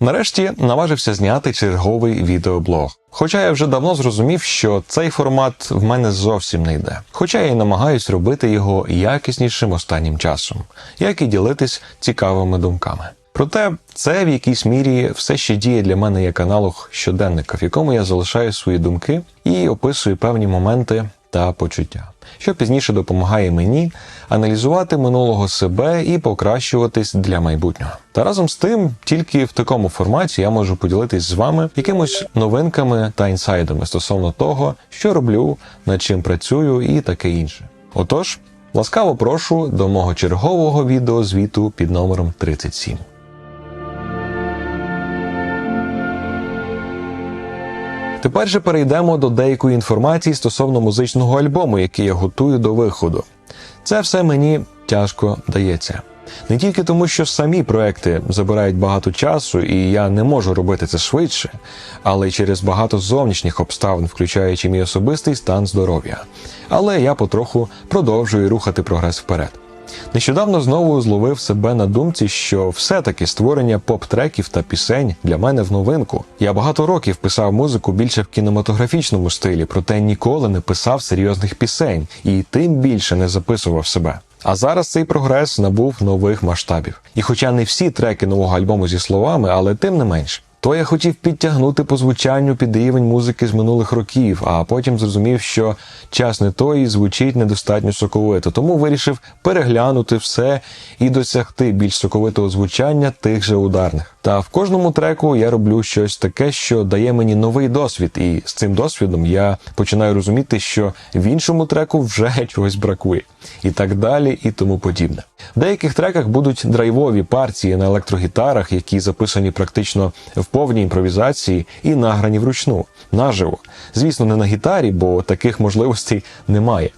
Нарешті наважився зняти черговий відеоблог. Хоча я вже давно зрозумів, що цей формат в мене зовсім не йде. Хоча я й намагаюсь робити його якіснішим останнім часом, як і ділитись цікавими думками. Проте це в якійсь мірі все ще діє для мене як аналог щоденника, в якому я залишаю свої думки і описую певні моменти та почуття, що пізніше допомагає мені аналізувати минулого себе і покращуватись для майбутнього. Та разом з тим, тільки в такому форматі я можу поділитись з вами якимось новинками та інсайдами стосовно того, що роблю, над чим працюю і таке інше. Отож, ласкаво прошу до мого чергового відеозвіту під номером 37. Тепер же перейдемо до деякої інформації стосовно музичного альбому, який я готую до виходу. Це все мені тяжко дається. Не тільки тому, що самі проекти забирають багато часу, і я не можу робити це швидше, але й через багато зовнішніх обставин, включаючи мій особистий стан здоров'я. Але я потроху продовжую рухати прогрес вперед. Нещодавно знову зловив себе на думці, що все-таки створення поп-треків та пісень для мене в новинку. Я багато років писав музику більше в кінематографічному стилі, проте ніколи не писав серйозних пісень і тим більше не записував себе. А зараз цей прогрес набув нових масштабів. І хоча не всі треки нового альбому зі словами, але тим не менш. То я хотів підтягнути по звучанню під рівень музики з минулих років, а потім зрозумів, що час не той і звучить недостатньо соковито, тому вирішив переглянути все і досягти більш соковитого звучання тих же ударних. Та в кожному треку я роблю щось таке, що дає мені новий досвід, і з цим досвідом я починаю розуміти, що в іншому треку вже чогось бракує, і так далі, і тому подібне. В деяких треках будуть драйвові партії на електрогітарах, які записані практично в повній імпровізації і награні вручну, наживо. Звісно, не на гітарі, бо таких можливостей немає.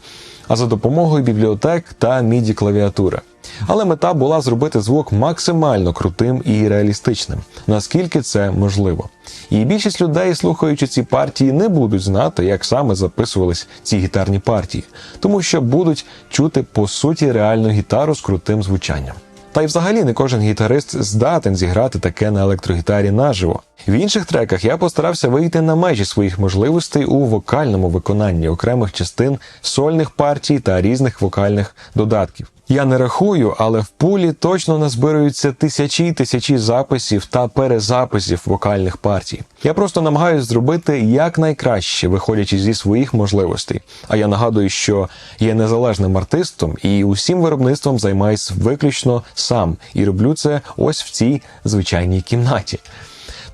А за допомогою бібліотек та міді клавіатури. Але мета була зробити звук максимально крутим і реалістичним, наскільки це можливо. І більшість людей, слухаючи ці партії, не будуть знати, як саме записувались ці гітарні партії, тому що будуть чути по суті реальну гітару з крутим звучанням. Та й взагалі не кожен гітарист здатен зіграти таке на електрогітарі наживо. В інших треках я постарався вийти на межі своїх можливостей у вокальному виконанні окремих частин сольних партій та різних вокальних додатків. Я не рахую, але в пулі точно назбируються тисячі й тисячі записів та перезаписів вокальних партій. Я просто намагаюся зробити якнайкраще, виходячи зі своїх можливостей. А я нагадую, що є незалежним артистом і усім виробництвом займаюсь виключно сам і роблю це ось в цій звичайній кімнаті.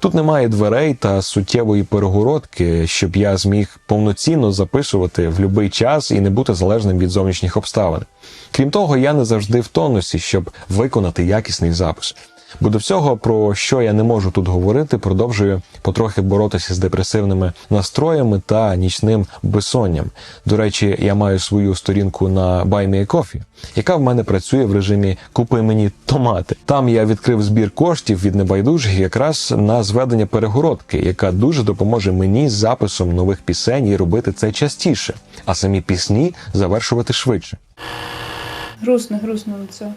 Тут немає дверей та суттєвої перегородки, щоб я зміг повноцінно записувати в будь-який час і не бути залежним від зовнішніх обставин. Крім того, я не завжди в тонусі, щоб виконати якісний запис. Бо до всього, про що я не можу тут говорити, продовжую потрохи боротися з депресивними настроями та нічним безсонням. До речі, я маю свою сторінку на Buy Me a Coffee, яка в мене працює в режимі Купи мені томати. Там я відкрив збір коштів від небайдужих якраз на зведення перегородки, яка дуже допоможе мені з записом нових пісень і робити це частіше, а самі пісні завершувати швидше. Грустно, грустно це.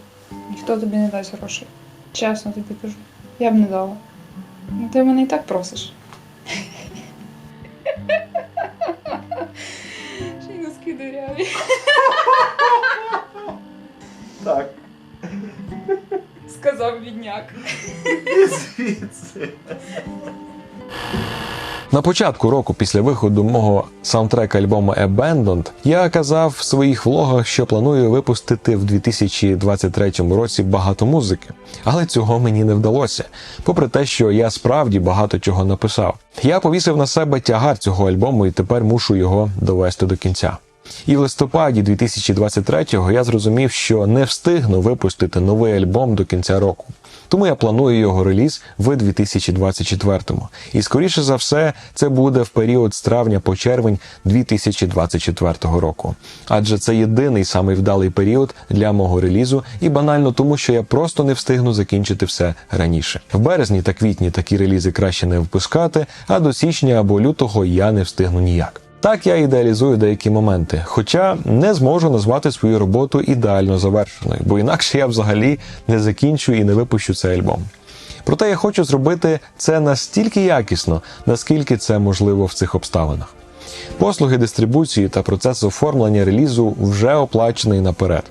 Ніхто тобі не дасть грошей. Чесно тобі кажу. Я б не дала. Ну ти мене і так просиш. Ще й носки диряві. Так, Сказав бідняк. звідси. На початку року, після виходу мого саундтрека альбому Abandoned, я казав в своїх влогах, що планую випустити в 2023 році багато музики, але цього мені не вдалося. Попри те, що я справді багато чого написав. Я повісив на себе тягар цього альбому і тепер мушу його довести до кінця. І в листопаді 2023-го я зрозумів, що не встигну випустити новий альбом до кінця року. Тому я планую його реліз в 2024-му. І скоріше за все, це буде в період з травня по червень 2024 року. Адже це єдиний самий вдалий період для мого релізу, і банально тому, що я просто не встигну закінчити все раніше. В березні та квітні такі релізи краще не випускати, а до січня або лютого я не встигну ніяк. Так я ідеалізую деякі моменти, хоча не зможу назвати свою роботу ідеально завершеною, бо інакше я взагалі не закінчу і не випущу цей альбом. Проте я хочу зробити це настільки якісно, наскільки це можливо в цих обставинах. Послуги дистрибуції та процес оформлення релізу вже оплачений наперед.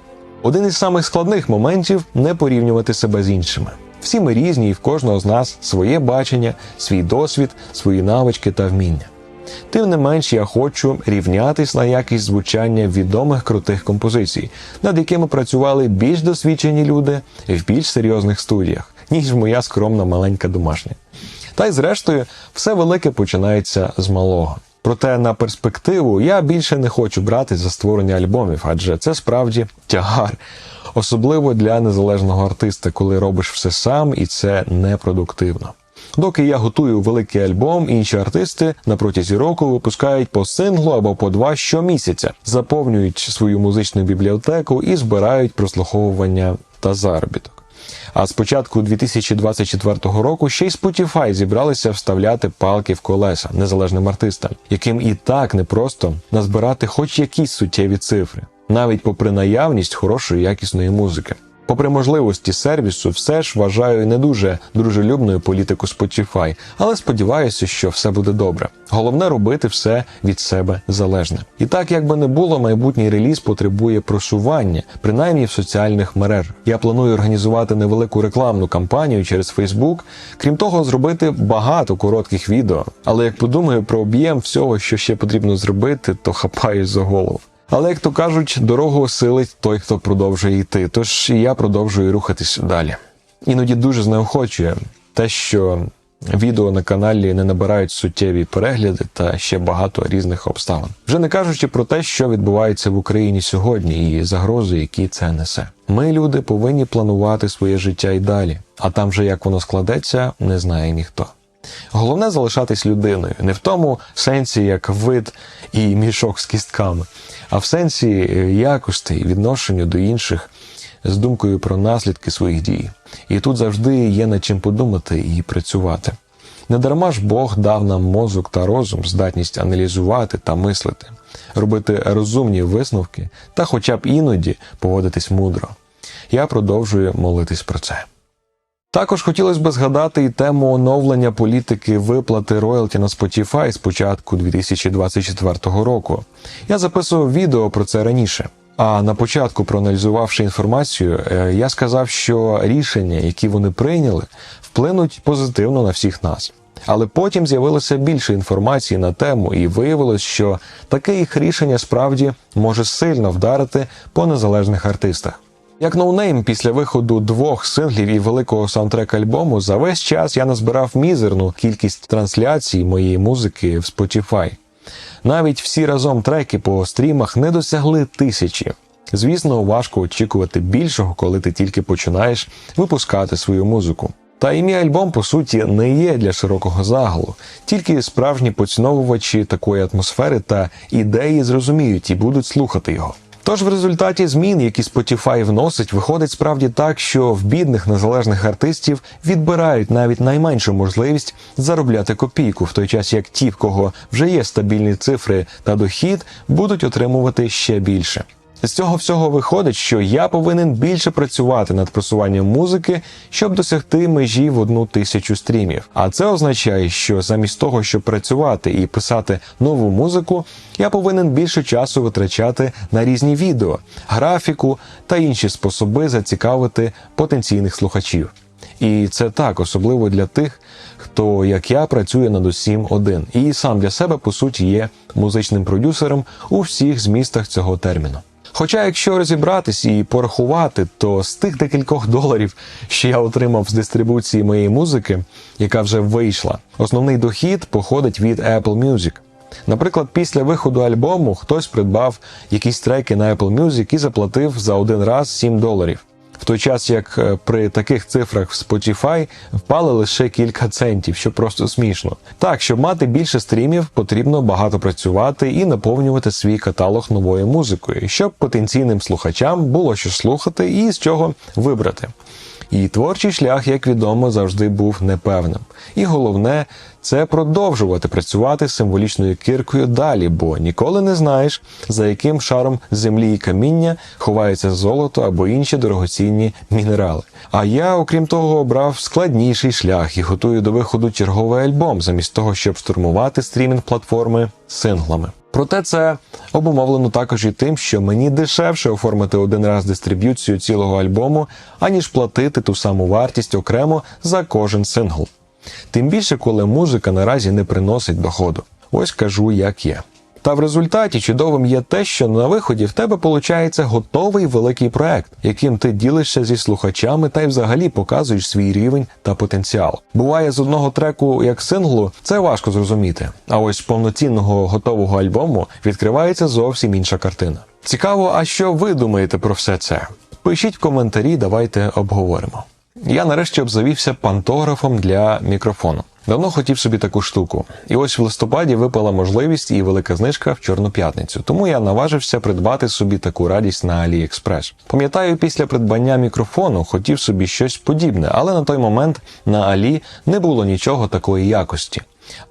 Один із самих складних моментів не порівнювати себе з іншими. Всі ми різні, і в кожного з нас своє бачення, свій досвід, свої навички та вміння. Тим не менш, я хочу рівнятись на якість звучання відомих крутих композицій, над якими працювали більш досвідчені люди в більш серйозних студіях, ніж моя скромна маленька домашня. Та й зрештою, все велике починається з малого. Проте на перспективу я більше не хочу брати за створення альбомів, адже це справді тягар, особливо для незалежного артиста, коли робиш все сам і це непродуктивно. Доки я готую великий альбом, інші артисти на протязі року випускають по синглу або по два щомісяця, заповнюють свою музичну бібліотеку і збирають прослуховування та заробіток. А з початку 2024 року ще й Spotify зібралися вставляти палки в колеса незалежним артистам, яким і так непросто назбирати хоч якісь суттєві цифри, навіть попри наявність хорошої якісної музики. Попри можливості сервісу, все ж вважаю не дуже дружелюбною політику Spotify, але сподіваюся, що все буде добре. Головне робити все від себе залежне. І так, як би не було, майбутній реліз потребує просування, принаймні в соціальних мережах. Я планую організувати невелику рекламну кампанію через Facebook, крім того, зробити багато коротких відео. Але як подумаю про об'єм всього, що ще потрібно зробити, то хапаюсь за голову. Але як то кажуть, дорогу осилить той, хто продовжує йти. Тож і я продовжую рухатись далі. Іноді дуже знеохочує те, що відео на каналі не набирають суттєві перегляди та ще багато різних обставин. Вже не кажучи про те, що відбувається в Україні сьогодні, і загрози, які це несе. Ми, люди, повинні планувати своє життя і далі. А там же як воно складеться, не знає ніхто. Головне залишатись людиною, не в тому сенсі, як вид і мішок з кістками, а в сенсі е, якостей, відношенню до інших з думкою про наслідки своїх дій. І тут завжди є над чим подумати і працювати. Недарма ж Бог дав нам мозок та розум, здатність аналізувати та мислити, робити розумні висновки та, хоча б іноді, поводитись мудро. Я продовжую молитись про це. Також хотілося б згадати і тему оновлення політики виплати роялті на Spotify з початку 2024 року. Я записував відео про це раніше. А на початку, проаналізувавши інформацію, е, я сказав, що рішення, які вони прийняли, вплинуть позитивно на всіх нас. Але потім з'явилося більше інформації на тему, і виявилось, що таке їх рішення справді може сильно вдарити по незалежних артистах. Як ноунейм після виходу двох синглів і великого саундтрека альбому за весь час я назбирав мізерну кількість трансляцій моєї музики в Spotify. Навіть всі разом треки по стрімах не досягли тисячі. Звісно, важко очікувати більшого, коли ти тільки починаєш випускати свою музику. Та і мій альбом, по суті, не є для широкого загалу. Тільки справжні поціновувачі такої атмосфери та ідеї зрозуміють і будуть слухати його. Тож в результаті змін, які Spotify вносить, виходить справді так, що в бідних незалежних артистів відбирають навіть найменшу можливість заробляти копійку, в той час як ті, в кого вже є стабільні цифри та дохід, будуть отримувати ще більше. З цього всього виходить, що я повинен більше працювати над просуванням музики, щоб досягти межі в одну тисячу стрімів. А це означає, що замість того, щоб працювати і писати нову музику, я повинен більше часу витрачати на різні відео, графіку та інші способи зацікавити потенційних слухачів. І це так, особливо для тих, хто, як я, працює над усім один, і сам для себе, по суті, є музичним продюсером у всіх змістах цього терміну. Хоча, якщо розібратись і порахувати, то з тих декількох доларів, що я отримав з дистрибуції моєї музики, яка вже вийшла, основний дохід походить від Apple Music. Наприклад, після виходу альбому хтось придбав якісь треки на Apple Music і заплатив за один раз 7 доларів. В той час як е, при таких цифрах в Spotify впали лише кілька центів, що просто смішно. Так, щоб мати більше стрімів, потрібно багато працювати і наповнювати свій каталог новою музикою, щоб потенційним слухачам було що слухати і з чого вибрати. І творчий шлях, як відомо, завжди був непевним. І головне це продовжувати працювати символічною кіркою далі, бо ніколи не знаєш, за яким шаром землі і каміння ховається золото або інші дорогоцінні мінерали. А я, окрім того, обрав складніший шлях і готую до виходу черговий альбом, замість того, щоб штурмувати стрімінг платформи синглами. Проте це обумовлено також і тим, що мені дешевше оформити один раз дистриб'юцію цілого альбому, аніж платити ту саму вартість окремо за кожен сингл. Тим більше, коли музика наразі не приносить доходу. Ось кажу, як є. Та в результаті чудовим є те, що на виході в тебе виходить готовий великий проект, яким ти ділишся зі слухачами та й взагалі показуєш свій рівень та потенціал. Буває з одного треку як синглу, це важко зрозуміти. А ось з повноцінного готового альбому відкривається зовсім інша картина. Цікаво, а що ви думаєте про все це? Пишіть в коментарі, давайте обговоримо. Я нарешті обзавівся пантографом для мікрофону. Давно хотів собі таку штуку. І ось в листопаді випала можливість і велика знижка в Чорну п'ятницю. Тому я наважився придбати собі таку радість на AliExpress. Пам'ятаю, після придбання мікрофону хотів собі щось подібне, але на той момент на Алі не було нічого такої якості.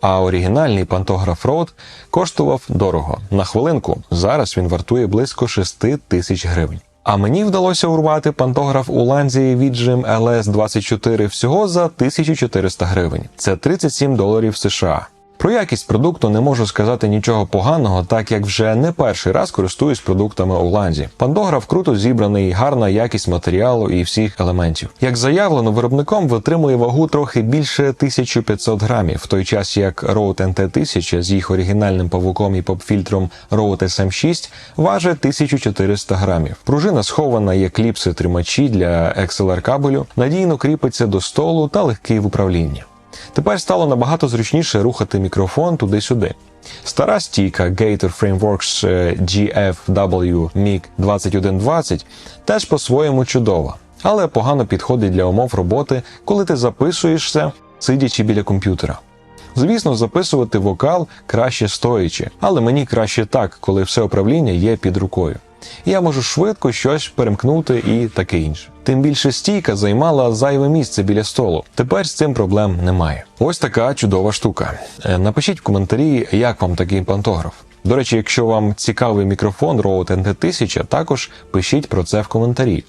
А оригінальний пантограф Rode коштував дорого. На хвилинку зараз він вартує близько 6 тисяч гривень. А мені вдалося урвати пантограф у ланзі Vidgem LS24 всього за 1400 гривень. Це 37 доларів США. Про якість продукту не можу сказати нічого поганого, так як вже не перший раз користуюсь продуктами у ланзі. Пантограф круто зібраний, гарна якість матеріалу і всіх елементів. Як заявлено, виробником витримує вагу трохи більше 1500 грамів, в той час як Rode NT1000 з їх оригінальним павуком і поп-фільтром Rode SM6 важить 1400 грамів. Пружина схована є кліпси тримачі для XLR кабелю, надійно кріпиться до столу та легкий в управлінні. Тепер стало набагато зручніше рухати мікрофон туди-сюди. Стара стійка Gator Frameworks GFW MiG 2120 теж по-своєму чудова, але погано підходить для умов роботи, коли ти записуєшся, сидячи біля комп'ютера. Звісно, записувати вокал краще стоячи, але мені краще так, коли все управління є під рукою. Я можу швидко щось перемкнути і таке інше. Тим більше стійка займала зайве місце біля столу. Тепер з цим проблем немає. Ось така чудова штука. Е, Напишіть в коментарі, як вам такий пантограф. До речі, якщо вам цікавий мікрофон Rode NT1000, також пишіть про це в коментарі.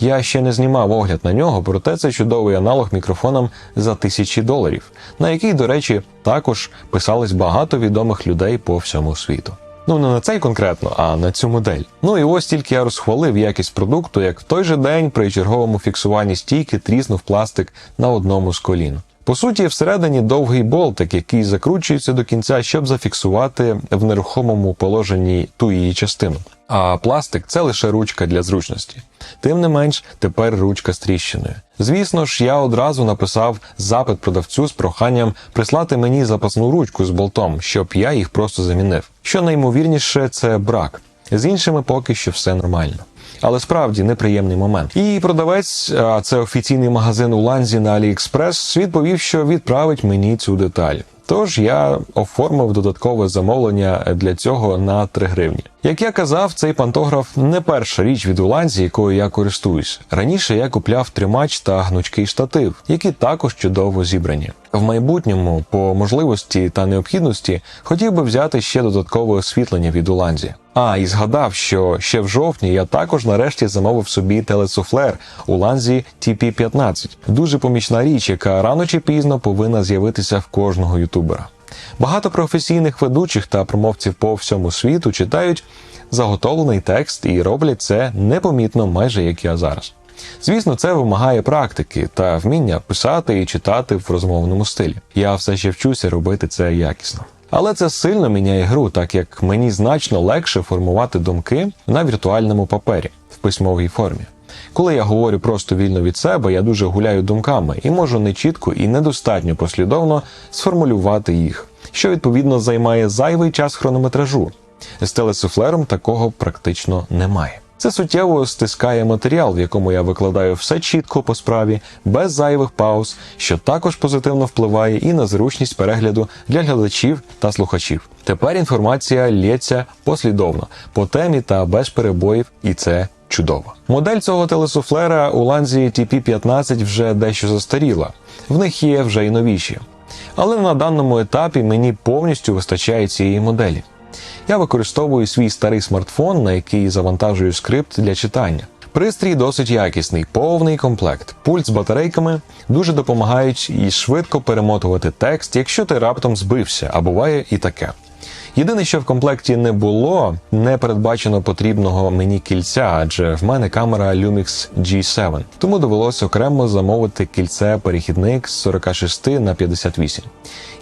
Я ще не знімав огляд на нього, проте це чудовий аналог мікрофонам за тисячі доларів, на який, до речі, також писались багато відомих людей по всьому світу. Ну не на цей конкретно, а на цю модель. Ну і ось тільки я розхвалив якість продукту, як в той же день при черговому фіксуванні стійки тріснув пластик на одному з колін. По суті, всередині довгий болтик, який закручується до кінця, щоб зафіксувати в нерухомому положенні ту її частину. А пластик це лише ручка для зручності. Тим не менш, тепер ручка з тріщиною. Звісно ж, я одразу написав запит продавцю з проханням прислати мені запасну ручку з болтом, щоб я їх просто замінив. Що найімовірніше, це брак. З іншими поки що все нормально. Але справді неприємний момент. І продавець, а це офіційний магазин у ланзі на AliExpress, відповів, що відправить мені цю деталь. Тож я оформив додаткове замовлення для цього на 3 гривні. Як я казав, цей пантограф не перша річ від Уланзі, якою я користуюсь. Раніше я купляв тримач та гнучкий штатив, які також чудово зібрані. В майбутньому, по можливості та необхідності, хотів би взяти ще додаткове освітлення від Уланзі. А, і згадав, що ще в жовтні я також нарешті замовив собі телесуфлер у ланзі TP15. Дуже помічна річ, яка рано чи пізно повинна з'явитися в кожного ютубера. Багато професійних ведучих та промовців по всьому світу читають заготовлений текст і роблять це непомітно, майже як я зараз. Звісно, це вимагає практики та вміння писати і читати в розмовному стилі. Я все ще вчуся робити це якісно. Але це сильно міняє гру, так як мені значно легше формувати думки на віртуальному папері в письмовій формі. Коли я говорю просто вільно від себе, я дуже гуляю думками і можу нечітко і недостатньо послідовно сформулювати їх, що відповідно займає зайвий час хронометражу. З телесуфлером такого практично немає. Це суттєво стискає матеріал, в якому я викладаю все чітко по справі, без зайвих пауз, що також позитивно впливає і на зручність перегляду для глядачів та слухачів. Тепер інформація лється послідовно по темі та без перебоїв, і це чудово. Модель цього телесуфлера у ланзі TP15 вже дещо застаріла. В них є вже й новіші. Але на даному етапі мені повністю вистачає цієї моделі. Я використовую свій старий смартфон, на який завантажую скрипт для читання. Пристрій досить якісний, повний комплект. Пульт з батарейками дуже допомагають і швидко перемотувати текст, якщо ти раптом збився, а буває і таке. Єдине, що в комплекті не було, не передбачено потрібного мені кільця, адже в мене камера Lumix G7, тому довелося окремо замовити кільце перехідник з 46 на 58.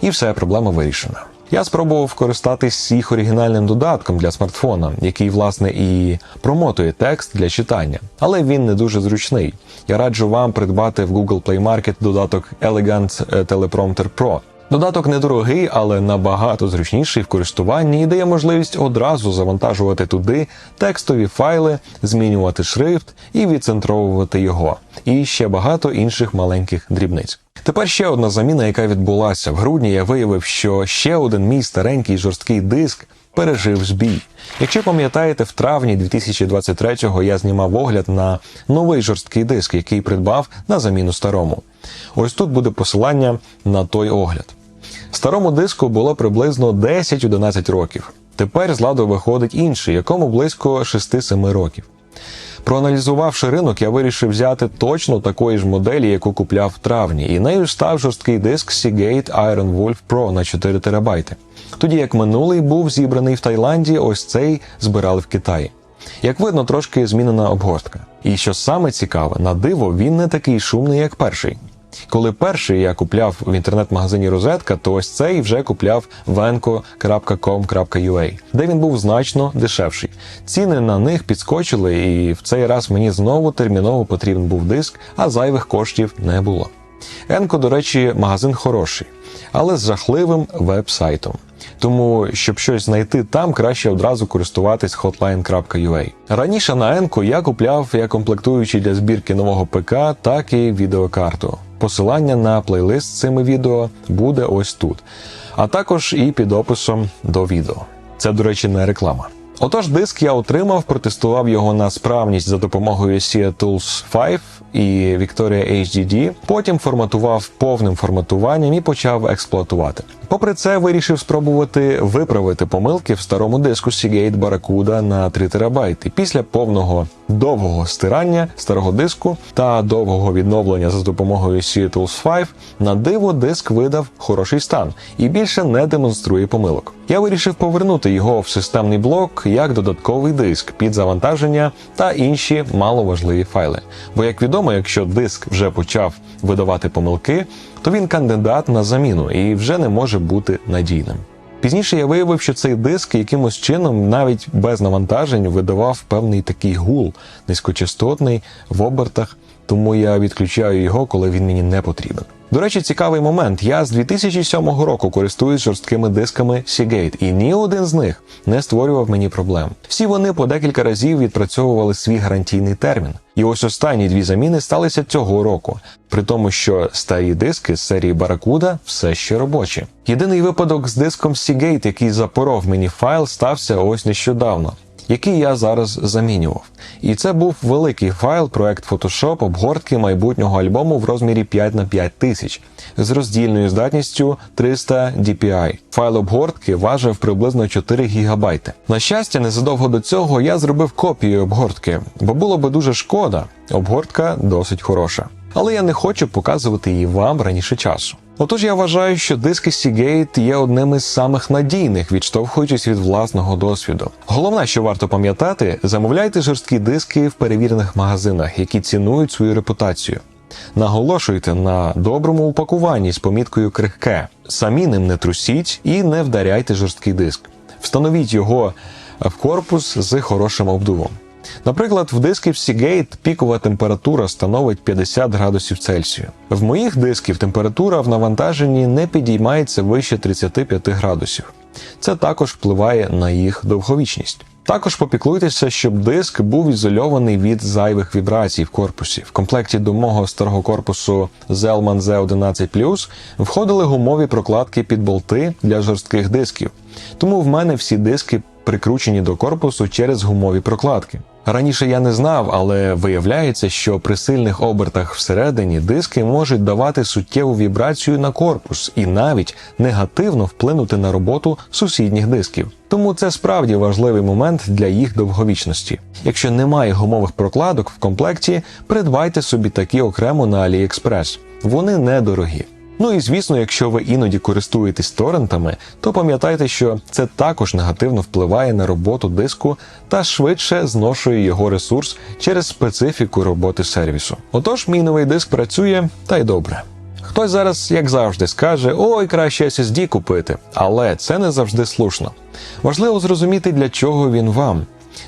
І все, проблема вирішена. Я спробував користатись їх оригінальним додатком для смартфона, який, власне, і промотує текст для читання, але він не дуже зручний. Я раджу вам придбати в Google Play Market додаток Elegant Teleprompter Pro. Додаток недорогий, але набагато зручніший в користуванні і дає можливість одразу завантажувати туди текстові файли, змінювати шрифт і відцентровувати його. І ще багато інших маленьких дрібниць. Тепер ще одна заміна, яка відбулася в грудні. Я виявив, що ще один мій старенький жорсткий диск пережив збій. Якщо пам'ятаєте, в травні 2023-го я знімав огляд на новий жорсткий диск, який придбав на заміну старому. Ось тут буде посилання на той огляд. Старому диску було приблизно 10-11 років. Тепер з ладу виходить інший, якому близько 6-7 років. Проаналізувавши ринок, я вирішив взяти точно такої ж моделі, яку купляв в травні, і нею став жорсткий диск Seagate Iron Wolf Pro на 4 терабайти. Тоді як минулий був зібраний в Таїланді, ось цей збирали в Китаї. Як видно, трошки змінена обгортка. І що саме цікаве, на диво він не такий шумний, як перший. Коли перший я купляв в інтернет-магазині Розетка, то ось цей вже купляв в enco.com.ua, де він був значно дешевший. Ціни на них підскочили, і в цей раз мені знову терміново потрібен був диск, а зайвих коштів не було. Енко, до речі, магазин хороший, але з жахливим веб-сайтом. Тому, щоб щось знайти там, краще одразу користуватись hotline.ua. Раніше на Енко я купляв як комплектуючий для збірки нового ПК, так і відеокарту. Посилання на плейлист з цими відео буде ось тут, а також і під описом до відео. Це, до речі, не реклама. Отож, диск я отримав, протестував його на справність за допомогою SIA Tools 5 і Victoria HDD, потім форматував повним форматуванням і почав експлуатувати. Попри це, вирішив спробувати виправити помилки в старому диску Seagate Barracuda на 3 терабайти. Після повного довгого стирання старого диску та довгого відновлення за допомогою SIA 5, на диво диск видав хороший стан і більше не демонструє помилок. Я вирішив повернути його в системний блок як додатковий диск під завантаження та інші маловажливі файли. Бо, як відомо, якщо диск вже почав видавати помилки, то він кандидат на заміну і вже не може бути надійним. Пізніше я виявив, що цей диск якимось чином, навіть без навантажень, видавав певний такий гул низькочастотний в обертах, тому я відключаю його, коли він мені не потрібен. До речі, цікавий момент. Я з 2007 року користуюсь жорсткими дисками Seagate, і ні один з них не створював мені проблем. Всі вони по декілька разів відпрацьовували свій гарантійний термін. І ось останні дві заміни сталися цього року, при тому, що старі диски з серії Barracuda все ще робочі. Єдиний випадок з диском Seagate, який запоров мені файл, стався ось нещодавно який я зараз замінював. І це був великий файл, проект Photoshop обгортки майбутнього альбому в розмірі 5 на 5 тисяч з роздільною здатністю 300 DPI. Файл обгортки важив приблизно 4 гігабайти. На щастя, незадовго до цього я зробив копію обгортки, бо було би дуже шкода. Обгортка досить хороша. Але я не хочу показувати її вам раніше часу. Отож, я вважаю, що диски Seagate є одним із самих надійних, відштовхуючись від власного досвіду. Головне, що варто пам'ятати, замовляйте жорсткі диски в перевірених магазинах, які цінують свою репутацію. Наголошуйте на доброму упакуванні з поміткою крихке. Самі ним не трусіть і не вдаряйте жорсткий диск. Встановіть його в корпус з хорошим обдувом. Наприклад, в дисків Seagate пікова температура становить 50 градусів Цельсію. В моїх дисків температура в навантаженні не підіймається вище 35 градусів. Це також впливає на їх довговічність. Також попіклуйтеся, щоб диск був ізольований від зайвих вібрацій в корпусі. В комплекті до мого старого корпусу Zellman Z11 входили гумові прокладки під болти для жорстких дисків. Тому в мене всі диски прикручені до корпусу через гумові прокладки. Раніше я не знав, але виявляється, що при сильних обертах всередині диски можуть давати суттєву вібрацію на корпус і навіть негативно вплинути на роботу сусідніх дисків. Тому це справді важливий момент для їх довговічності. Якщо немає гумових прокладок в комплекті, придбайте собі такі окремо на AliExpress. Вони недорогі. Ну і звісно, якщо ви іноді користуєтесь торрентами, то пам'ятайте, що це також негативно впливає на роботу диску та швидше зношує його ресурс через специфіку роботи сервісу. Отож, мій новий диск працює та й добре. Хтось зараз, як завжди, скаже: ой, краще SSD купити, але це не завжди слушно. Важливо зрозуміти, для чого він вам.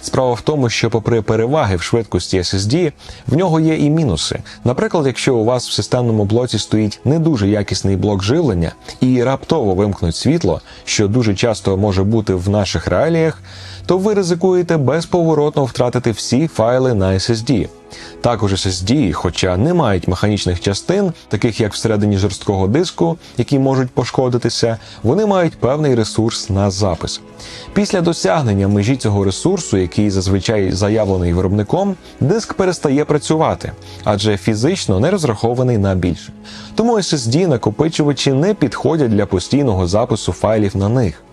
Справа в тому, що, попри переваги в швидкості SSD, в нього є і мінуси. Наприклад, якщо у вас в системному блоці стоїть не дуже якісний блок живлення і раптово вимкнуть світло, що дуже часто може бути в наших реаліях, то ви ризикуєте безповоротно втратити всі файли на SSD. Також SSD, хоча не мають механічних частин, таких як всередині жорсткого диску, які можуть пошкодитися, вони мають певний ресурс на запис. Після досягнення межі цього ресурсу, який зазвичай заявлений виробником, диск перестає працювати, адже фізично не розрахований на більше. Тому SSD накопичувачі не підходять для постійного запису файлів на них.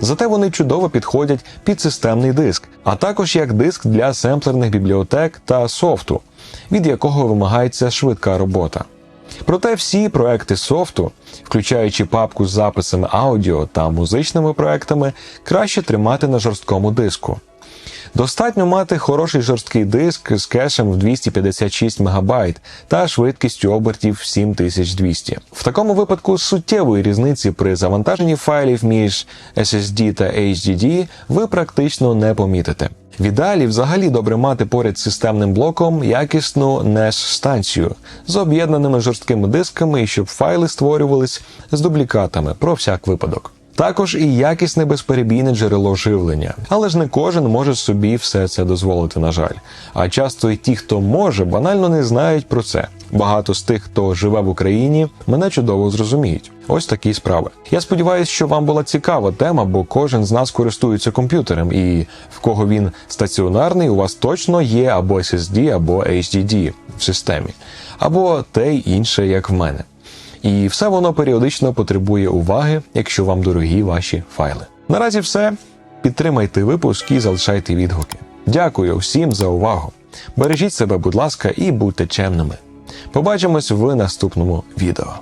Зате вони чудово підходять під системний диск, а також як диск для семплерних бібліотек та софту, від якого вимагається швидка робота. Проте всі проекти софту, включаючи папку з записами аудіо та музичними проектами, краще тримати на жорсткому диску. Достатньо мати хороший жорсткий диск з кешем в 256 МБ та швидкістю обертів 7200. В такому випадку суттєвої різниці при завантаженні файлів між SSD та HDD ви практично не помітите. В ідеалі взагалі добре мати поряд з системним блоком якісну NAS-станцію з об'єднаними жорсткими дисками і щоб файли створювались з дублікатами про всяк випадок. Також і якісне безперебійне джерело живлення. Але ж не кожен може собі все це дозволити, на жаль. А часто і ті, хто може, банально не знають про це. Багато з тих, хто живе в Україні, мене чудово зрозуміють. Ось такі справи. Я сподіваюся, що вам була цікава тема, бо кожен з нас користується комп'ютером, і в кого він стаціонарний, у вас точно є або SSD, або HDD в системі, або те й інше, як в мене. І все воно періодично потребує уваги, якщо вам дорогі ваші файли. Наразі все. Підтримайте випуск і залишайте відгуки. Дякую всім за увагу. Бережіть себе, будь ласка, і будьте чемними. Побачимось в наступному відео.